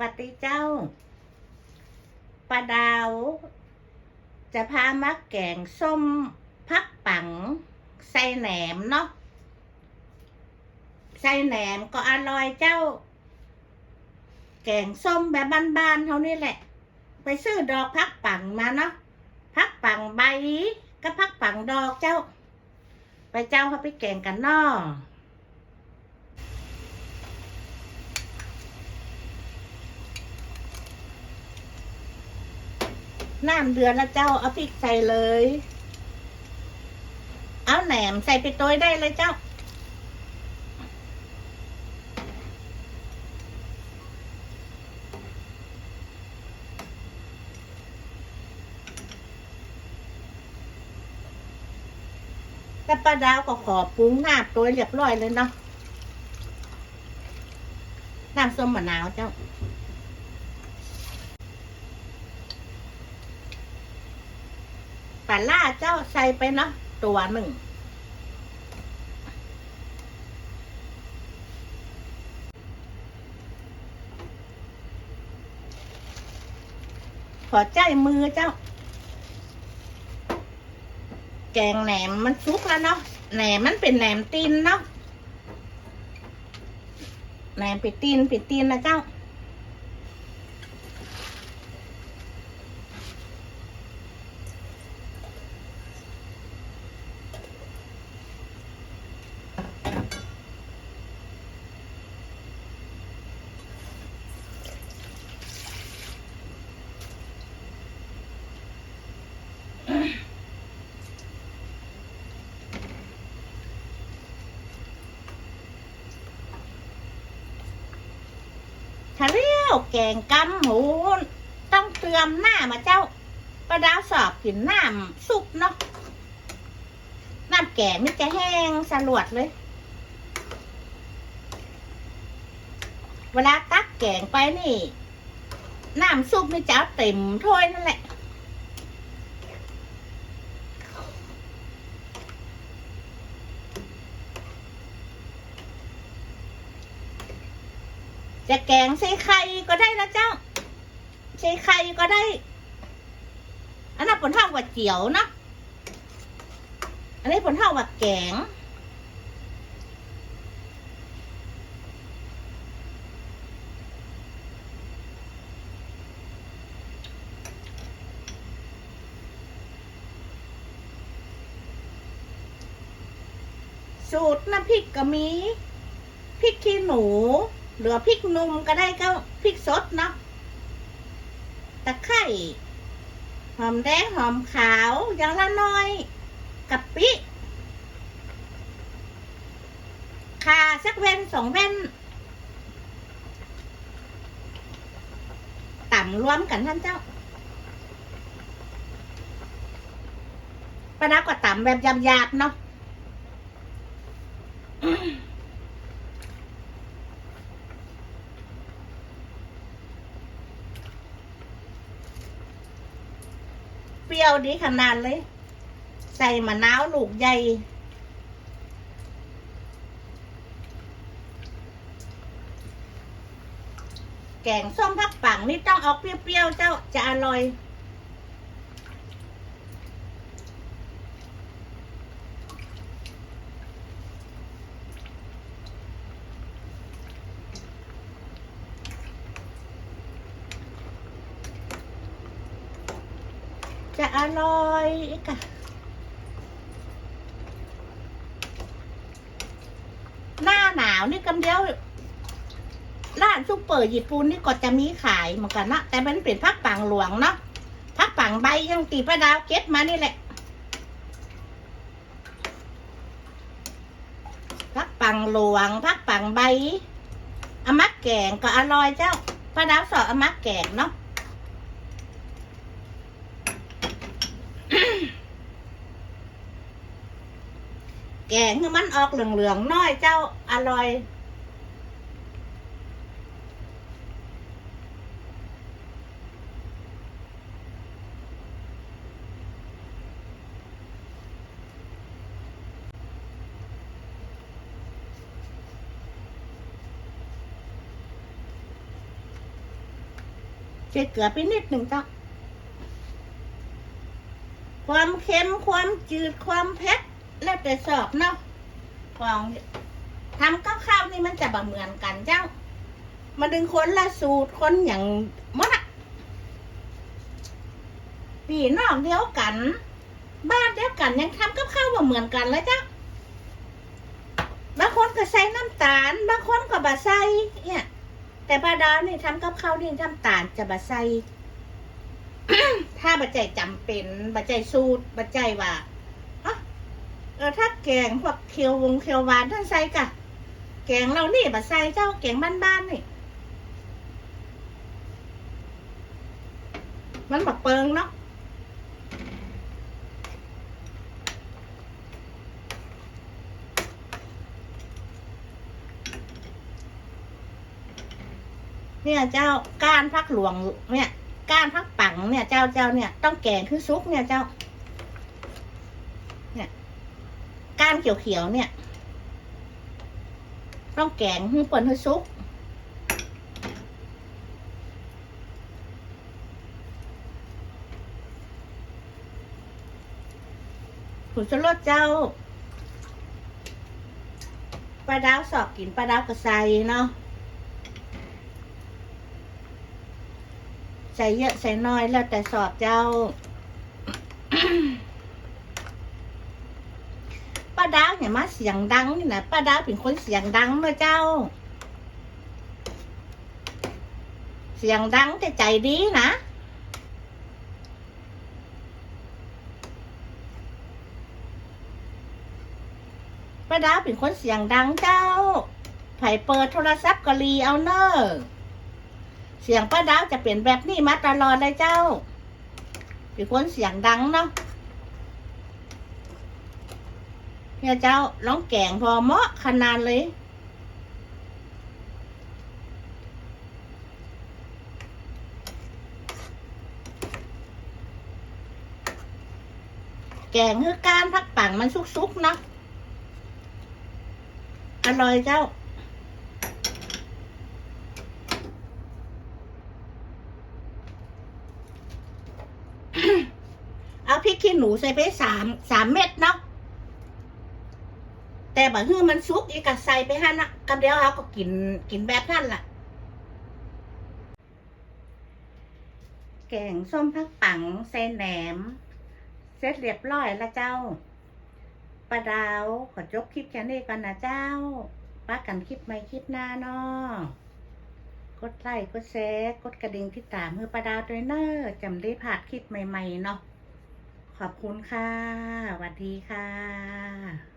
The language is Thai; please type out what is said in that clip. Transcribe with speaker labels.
Speaker 1: วัดดีเจ้าปลาดาว จะพามาแกงส้มพักปังใส่แหนมเนาะใส่แหนมก็อร่อยเจ้า แกงส้มแบบบ้านๆเท่านี้แหละ ไปซื้อดอกพักปังมาเนาะพักปังใบกับพักปังดอกเจ้า ไปเจ้าเขาไปแกงกันเนาะ น้ำเดือดแล้วเจ้าเอาพริกใส่เลย เอาแหนมใส่ไปตัวได้เลยเจ้า แต่ป้าดาวก็ขอปรุงน้ำตัวเรียบร้อยเลยเนาะน้ำส้มมะนาวเจ้า ปลาล่าเจ้าใส่ไปเนาะตัวหนึ่ง ขอใจมือเจ้า แกงแหนมมันซุกแล้วเนาะแหนมมันเป็นแหนมตีนเนาะแหนมป็ดตีนป็ดตีนนะเจ้า ถ้าเรียวแกงกำหมู ต้องเตรียมหน้ามาเจ้า ประดาวสอบกินน้ำซุปเนาะน้ำแกงนี่จะแห้งสลวดเลย เวลาตักแกงไปนี่ น้ำซุปนี่จะเอาเต็มถ้วยนั่นแหละ จะแกงใส่ไข่ก็ได้นะเจ้าใส่ไข่ก็ได้ อันนั้นผลเท่ากับเจียวนะอันนี้ผลเท่ากับแกงสูตรน้ำพริกก็มีพริกขี้หนู เหลือพริกนุ่มก็ได้ก็พริกสดเนาะตะไคร่หอมแดงหอมขาวอย่างละน้อยกะปิข่าสักเว้นสองเว้นต่ำรวมกันท่านเจ้าปะนับก็ต่ำแบบหยาบเนาะ เปรี้ยวดีขนาดเลย ใส่มะนาวลูกใหญ่แกงส้มผักปังนี่ต้องออกเปรี้ยวๆเจ้าจะอร่อย จะอร่อยกะหน้าหนาวนี่กำเดียวร้านซุปเปอร์ญี่ปุ่นนี่ก็จะมีขายเหมือนกันนะแต่มันเป็นพักปังหลวงเนาะพักปังใบยังตีประดาวเก็ตมานี่แหละพักปังหลวงพักปังใบอามักแกงก็อร่อยเจ้าประดาวสอนอามักแกงเนาะ แกงให้มันออกเหลืองๆน้อยเจ้าอร่อยใส่เกลือไปนิดหนึ่งเจ้าความเค็มความจืดความเผ็ด แล้วแต่ชอบเนาะของทำกับข้าวนี่มันจะบ่เหมือนกันเจ้า มาดึงคนละสูตรคนอย่างมดอะพี่น้องเดียวกัน บ้านเดียวกันยังทำกับข้าวบ่เหมือนกันเลยเจ้าบางคนก็ใส่น้ำตาล บางคนก็บ่ใส่เนี่ยแต่ป้าดาวนี่ทำกับข้าวนี่น้ำตาลจะบ่ใส่ถ้าบัจใจจำเป็นบัจใจสูตรบัจใจว่า เออถ้าแกงพวกเคียววงเคียวหวานท่านใส่กะแกงเรานี่บัใส่เจ้าแกงบ้านๆนี่ มันแบบเปิงเนาะเนี่ยเจ้าก้านพักหลวงเนี่ยก้านพักปังเนี่ยเจ้าเจ้าเนี่ยต้องแกงคือซุกเนี่ยเจ้า เนี่ยานเขียวๆเนี่ย ต้องแกงให้ป่นให้ซุกผุนสลดเจ้าปลาดาวสอบกินปลาดาวกระใสเนาะใส่เยอะใส่น้อยแล้วแต่สอบเจ้า ป้าดาวอย่ามาเสียงดังนี่นะป้าดาวเป็นคนเสียงดังนะเจ้า เสียงดังแต่ใจดีนะป้าดาวเป็นคนเสียงดังเจ้าไผ่เปิดโทรศัพท์ก็รีเอาเนอะเสียงป้าดาวจะเปลี่ยนแบบนี้มาตลอดเลยเจ้าเป็นคนเสียงดังเนาะ เนี่ยเจ้าร้องแกงพอเหมาะขนาดเลย แกงคือการพักปังมันซุกๆเนาะอร่อยเจ้าเอาพริกขี้หนูใส่ไปสามสามเม็ดเนาะ แต่บะฮื้อมันซุกอีกก็ใส่ไปหั่นนะกับเดียวเอาก็กินกินแบบนั้นล่ะ แกงส้มผักปังใส่แหนม เสร็จเรียบร้อยล้วเจ้าป้าดาวขอจบคลิปแค่นี้ก่อนนะเจ้าป้ากันคลิปใหม่คลิปหน้าเนาะกดไลค์กดแชร์กดกระดิ่งที่ตามือป้าดาวด้วยเนอะจำได้ผ่านคลิปใหม่ ๆ เนาะขอบคุณค่ะสวัสดีค่ะ